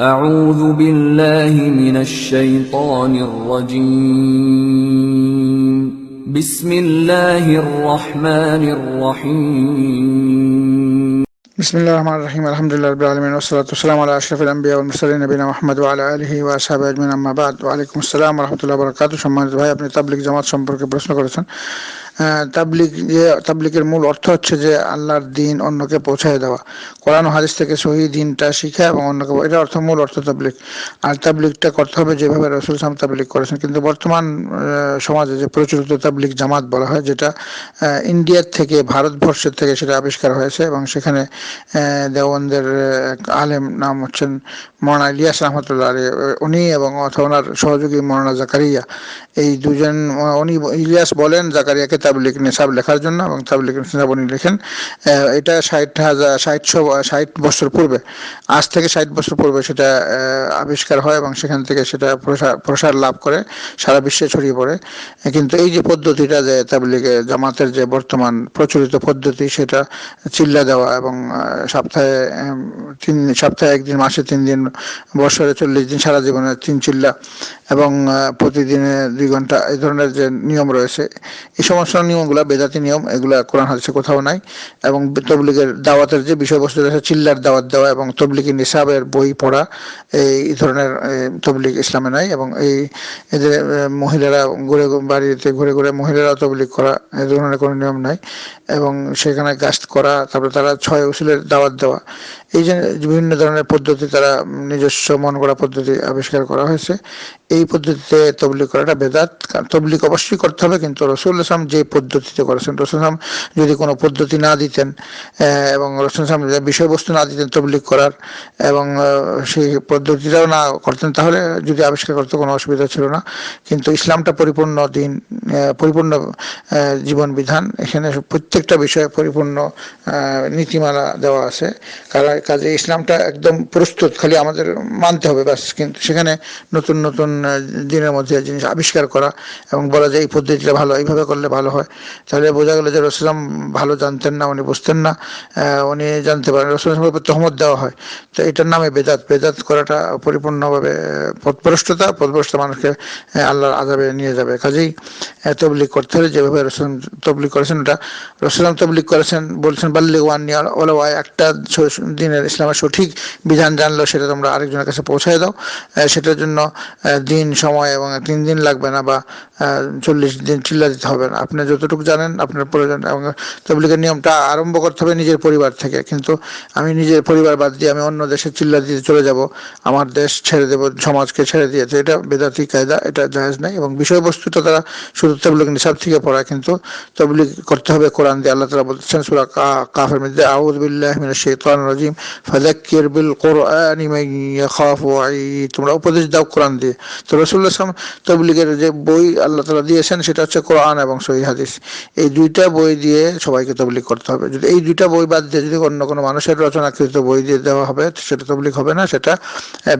أعوذ بالله من الشيطان الرجيم بسم الله الرحمن الرحيم بسم الله الرحمن الرحيم الحمد لله رب العالمين والصلاة والسلام على أشرف الأنبياء والمرسلين نبينا محمد وعلى آله وأصحابه أجمعين أما بعد وعليكم السلام ورحمة الله وبركاته সম্মানিত ভাই আপনি তাবলিগ জামাত সম্পর্কে প্রশ্ন করেছেন আহ, তাবলিগ যে তাবলিগের মূল অর্থ হচ্ছে যে আল্লাহর দিন অন্যকে পৌঁছায় দেওয়া। কোরআন হাদিস থেকে সহি দিনটা শিখা এবং অন্যকে এটা অর্থ মূল অর্থ তাবলিগ। আর তাবলিগটা করতে হবে যেভাবে রসুল সাম তাবলিগ করেছেন। কিন্তু বর্তমান সমাজে যে প্রচলিত তাবলিগ জামাত বলা হয় যেটা ইন্ডিয়ার থেকে ভারতবর্ষের থেকে সেটা আবিষ্কার হয়েছে এবং সেখানে আহ, দেওবন্দের আলেম নাম হচ্ছেন মৌলানা ইলিয়াস রহমতুল্লাহ উনি এবং ওনার সহযোগী মৌলানা জাকারিয়া, এই দুজন উনি ইলিয়াস বলেন জাকারিয়াকে তাবলিক নিসাব লেখার জন্য এবং তাবলিক নিসাব উনি লেখেন। এটা ষাট হাজার ষাটশো ষাট বছর পূর্বে, আজ থেকে ষাট বছর পূর্বে সেটা আবিষ্কার হয় এবং সেখান থেকে সেটা প্রসার লাভ করে, সারা বিশ্বে ছড়িয়ে পড়ে। কিন্তু এই যে পদ্ধতিটা যে তাবলিগে জামাতের যে বর্তমান প্রচলিত পদ্ধতি সেটা চিল্লা দেওয়া এবং সপ্তাহে তিন, সপ্তাহে একদিন, মাসে তিন দিন বছরে চল্লিশ দিন সারা জীবনে তিন চিল্লা এবং প্রতিদিনে দুই ঘণ্টা এই ধরনের যে নিয়ম রয়েছে এই সমস্ত নিয়মগুলো বেদাতি নিয়ম এগুলা কোরআন হাদিসে কোথাও নাই এবং তবলিগের দাওয়াতের যে বিষয়বস্তু রয়েছে চিল্লার দাওয়াত দেওয়া এবং তবলিগের নিসাবের বই পড়া এই ধরনের এ, তবলিগ ইসলামে নাই এবং এই এদের মহিলারা ঘুরে বাড়িতে ঘুরে ঘুরে মহিলারা তবলিগ করা এই ধরনের কোনো নিয়ম নাই এবং সেখানে গাছ করা তারপরে তারা ছয় উসুলের দাওয়াত দেওয়া এই যে বিভিন্ন ধরনের পদ্ধতি তারা নিজস্ব মন গড়া পদ্ধতি আবিষ্কার করা হয়েছে। এই পদ্ধতিতে তবলিগ করাটা বেদাত। তবলিগ অবশ্যই করতে হবে, কিন্তু রসুল ইসলাম যে পদ্ধতিতে করেছেন, রসুল ইসলাম যদি কোনো পদ্ধতি না দিতেন এবং রসুল ইসলাম বিষয়বস্তু না দিতেন তবলিগ করার, এবং সেই পদ্ধতিটাও না করতেন, তাহলে যদি আবিষ্কার করতে কোনো অসুবিধা ছিল না। কিন্তু ইসলামটা পরিপূর্ণ দিন পরিপূর্ণ জীবন বিধান এখানে প্রত্যেকটা বিষয়ে পরিপূর্ণ নীতিমালা দেওয়া আছে। কাজে ইসলামটা একদম প্রস্তুত, খালি আমাদের মানতে হবে ব্যাস, কিন্তু সেখানে নতুন নতুন দিনের মধ্যে জিনিস আবিষ্কার করা এবং বলা যায় এই পদ্ধতিটা ভালো এইভাবে করলে ভালো হয়। তাহলে বোঝা গেল যে রসুলাম ভালো জানতেন না উনি বুঝতেন না উনি জানতে পারেন। রসুলাম তহমত দেওয়া হয়। তো এটার নামে বেদাত। বেদাত করাটা পরিপূর্ণভাবে আহ, পথভ্রষ্টতা পথভ্রষ্ট মানুষকে আল্লাহর আজাবে নিয়ে যাবে। কাজেই তবলিক করতে হলে যেভাবে রসুলাম তবলিক করেছেন ওটা রসুলাম তবলিগ করেছেন বলছেন বাল্লি ওয়ান ওলা একটা দিনের ইসলামের সঠিক বিধান জানলো সেটা তোমরা আরেকজনের কাছে পৌঁছায় দাও। সেটার জন্য দিন সময় এবং তিন দিন লাগবে না বা চল্লিশ দিন চিল্লা দিতে হবে না। আপনি যতটুকু জানেন আপনার প্রয়োজন এবং তবলিগের নিয়মটা আরম্ভ করতে হবে নিজের পরিবার থেকে। কিন্তু আমি নিজের পরিবার বাদ দিয়ে আমি অন্য দেশে চিল্লা দিতে চলে যাব। আমার দেশ ছেড়ে দেব, সমাজকে ছেড়ে দিয়ে। তো এটা বেদাতি কায়দা, এটা জায়েজ নাই এবং বিষয়বস্তুটা তারা শুধু তবলিগ নিসাব থেকে পড়া কিন্তু তবলিগ করতে হবে কোরআন দিয়ে। আল্লাহ তালা বলছেন, সুরা কাফের মধ্যে আউদ বিল্লাহ রাজিম, ফাযাক্কির বিল কোরআনি তোমরা উপদেশ দাও কোরআন দিয়ে। তো আলাইহি ওয়াসাল্লাম তবলিগের যে বই আল্লাহ তালা দিয়েছেন সেটা হচ্ছে কোরআন এবং সহিহ হাদিস। এই দুইটা বই দিয়ে সবাইকে তবলিগ করতে হবে। যদি এই দুইটা বই বাদ দিয়ে যদি অন্য কোনো মানুষের রচনাকৃত বই দিয়ে দেওয়া হবে সেটা তবলিগ হবে না সেটা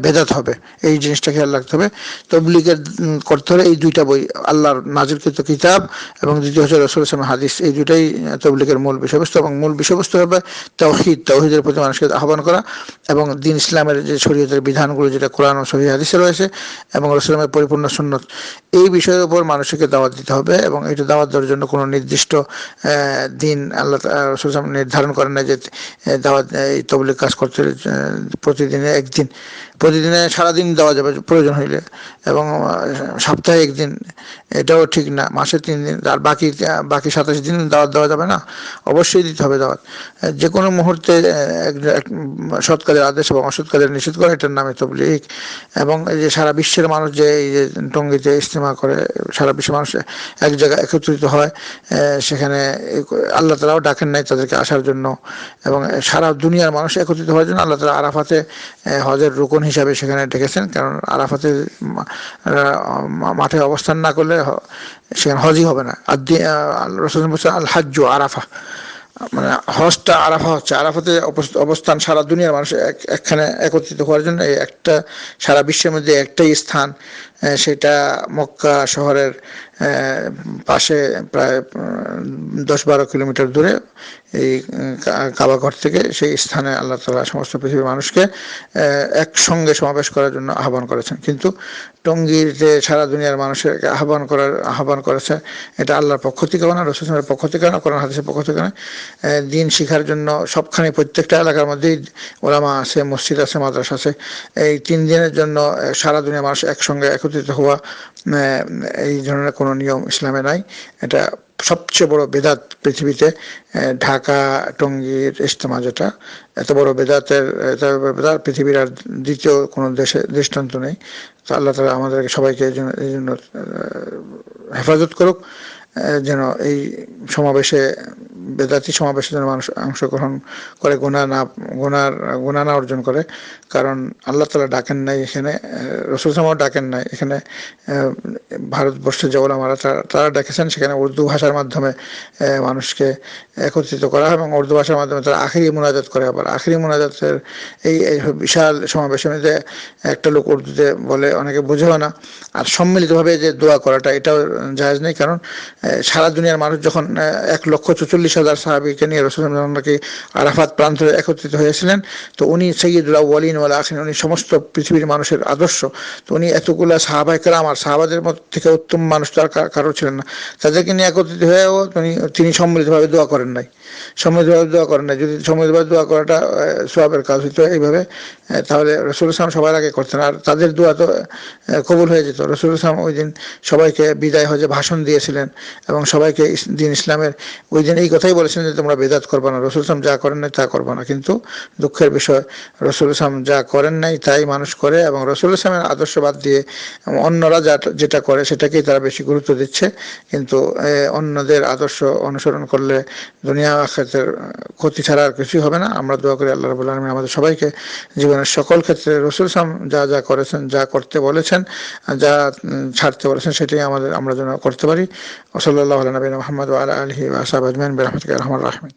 ভেদাত হবে। এই জিনিসটা খেয়াল রাখতে হবে। তবলিগের করতে হলে এই দুইটা বই আল্লাহর নাজিরকৃত কিতাব এবং দ্বিতীয় হচ্ছে রসুল ইসলাম হাদিস। এই আহ, তবলিগের মূল বিষয়বস্তু এবং মূল বিষয়বস্তু হবে তাওহিদ। তাওহিদের প্রতি মানুষকে আহ্বান করা এবং দিন ইসলামের যে শরীয়তের বিধানগুলো যেটা কোরআন ও সহি হাদিসে রয়েছে এবং রসুলামের পরিপূর্ণ সুন্নত। এই বিষয়ের উপর মানুষকে দাওয়াত দিতে হবে এবং এটা দাওয়াত দেওয়ার জন্য কোনো নির্দিষ্ট দিন আল্লাহ রসুলাম নির্ধারণ করেন না যে দাওয়াত এই তবলিক কাজ করতে প্রতিদিনে একদিন। প্রতিদিনে সারাদিন দেওয়া যাবে, প্রয়োজন হইলে। এবং সপ্তাহে একদিন। এটাও ঠিক না, মাসে তিন দিন। আর বাকি বাকি সাতাশ দিন দাওয়াত দেওয়া যাবে না? অবশ্যই দিতে হবে দাওয়াত যে কোনো মুহূর্তে সৎ কাজের আদেশ এবং অসৎ কাজের নিষেধ করে, এটার নামে তবলিগ। এবং এই যে সারা বিশ্বের মানুষ যে, এই যে টঙ্গিতে ইস্তেমা করে, সারা বিশ্বের মানুষ এক জায়গায় একত্রিত হয় সেখানে আল্লাহ তালাও ডাকেন নাই তাদেরকে আসার জন্য। এবং সারা দুনিয়ার মানুষ একত্রিত হওয়ার জন্য আল্লাহ তালা আরাফাতে হজের রোকন হিসাবে সেখানে ডেকেছেন, কারণ আরাফাতের মাঠে অবস্থান না করলে সেখানে হজই হবে না। রসুল আল হাজ্য আরাফা মানে হজটা আরাফা হচ্ছে। আরাফাতে অবস- অবস্থান সারা দুনিয়ার মানুষ এক একখানে একত্রিত হওয়ার জন্য এই একটা সারা বিশ্বের মধ্যে একটাই স্থান। সেটা মক্কা শহরের পাশে প্রায় দশ বারো কিলোমিটার দূরে এই কাবাঘর থেকে সেই স্থানে আল্লাহ তালা সমস্ত পৃথিবীর মানুষকে একসঙ্গে সমাবেশ করার জন্য আহ্বান করেছেন। কিন্তু টঙ্গীর যে সারা দুনিয়ার মানুষকে আহ্বান করার, আহ্বান করেছে, এটা আল্লাহর পক্ষ থেকেও না রসুলের পক্ষ থেকে না, কোরআন হাদিসের পক্ষ থেকে না দিন শিখার জন্য সবখানে প্রত্যেকটা এলাকার মধ্যেই ওলামা আছে, মসজিদ আছে, মাদ্রাস আছে, এই তিন দিনের জন্য সারা দুনিয়ার মানুষ একসঙ্গে একত্রিত হওয়া আহ, এই ধরনের কোনো নিয়ম ইসলামে নাই। এটা সবচেয়ে বড় বেদাত পৃথিবীতে ঢাকা টঙ্গীর ইজতেমা যেটা এত বড় বেদাতের বেদাত পৃথিবীর আর দ্বিতীয় কোনো দেশে দৃষ্টান্ত নেই। তো আল্লাহ তালা আমাদেরকে সবাইকে এই জন্য হেফাজত করুক। যেন এই সমাবেশে, বেদাতি সমাবেশে যেন মানুষ অংশগ্রহণ করে গোনা না গোনার গোনা না অর্জন করে। কারণ আল্লাহ তালা ডাকেন নাই এখানে রসুল সামাও ডাকেন নাই। এখানে ভারতবর্ষের যে ওলামারা তারা- ডেকেছেন, সেখানে উর্দু ভাষার মাধ্যমে মানুষকে একত্রিত করা হয় এবং উর্দু ভাষার মাধ্যমে তারা আখেরি মোনাজাত করে আবার। আখেরি মোনাজাতের এই বিশাল সমাবেশের মধ্যে একটা লোক উর্দুতে বলে, অনেকে বুঝেও না। আর সম্মিলিতভাবে যে দোয়া করাটা, এটাও জায়েজ নেই। কারণ সারা দুনিয়ার মানুষ যখন এক লক্ষ চল্লিশ হাজার সাহাবিকে নিয়ে নাকি আরাফাত প্রান্তরে একত্রিত হয়েছিলেন, তো উনি সৈয়দুল্লাহ ওয়ালিন ওয়ালা আখিন উনি সমস্ত পৃথিবীর মানুষের আদর্শ, তো উনি এতগুলা সাহাবাই কেরাম আর সাহাবাদের মধ্যে থেকে উত্তম মানুষ তার কারও ছিলেন না। তাদেরকে নিয়ে একত্রিত হয়েও তিনি তিনি সম্মিলিতভাবে দোয়া করেন নাই। সম্মিলিতভাবে দোয়া করেন নাই। যদি সম্মিলিতভাবে দোয়া করাটা সোয়াবের কাজ হতো এইভাবে তাহলে রসুল ইসলাম সবার আগে করতেন। আর তাদের দোয়া তো কবুল হয়ে যেত। রসুল ইসলাম ওই দিন সবাইকে বিদায় যে ভাষণ দিয়েছিলেন। এবং সবাইকে দিন ইসলামের, ওই দিন এই কথাই বলেছেন যে তোমরা বেদাত করবে না। রসুল ইসলাম যা করেন নাই তা করবে না। কিন্তু দুঃখের বিষয়, রসুল ইসলাম যা করেন নাই তাই মানুষ করে এবং রসুল ইসলামের আদর্শ বাদ দিয়ে অন্যরা যা, যেটা করে সেটাকেই তারা বেশি গুরুত্ব দিচ্ছে। কিন্তু অন্যদের আদর্শ অনুসরণ করলে দুনিয়া ক্ষেত্রের ক্ষতি ছাড়া আর কিছুই হবে না। আমরা দোয়া করি আল্লাহ রবুল্লা আলমী আমাদের সবাইকে জীবনের সকল ক্ষেত্রে রসুল ইসলাম যা যা করেছেন, যা করতে বলেছেন, যা ছাড়তে বলেছেন, সেটাই আমাদের, আমরা যেন করতে পারি। وصلى الله على نبينا محمد وعلى آله وأصحابه أجمعين برحمتك يا أرحم الراحمين.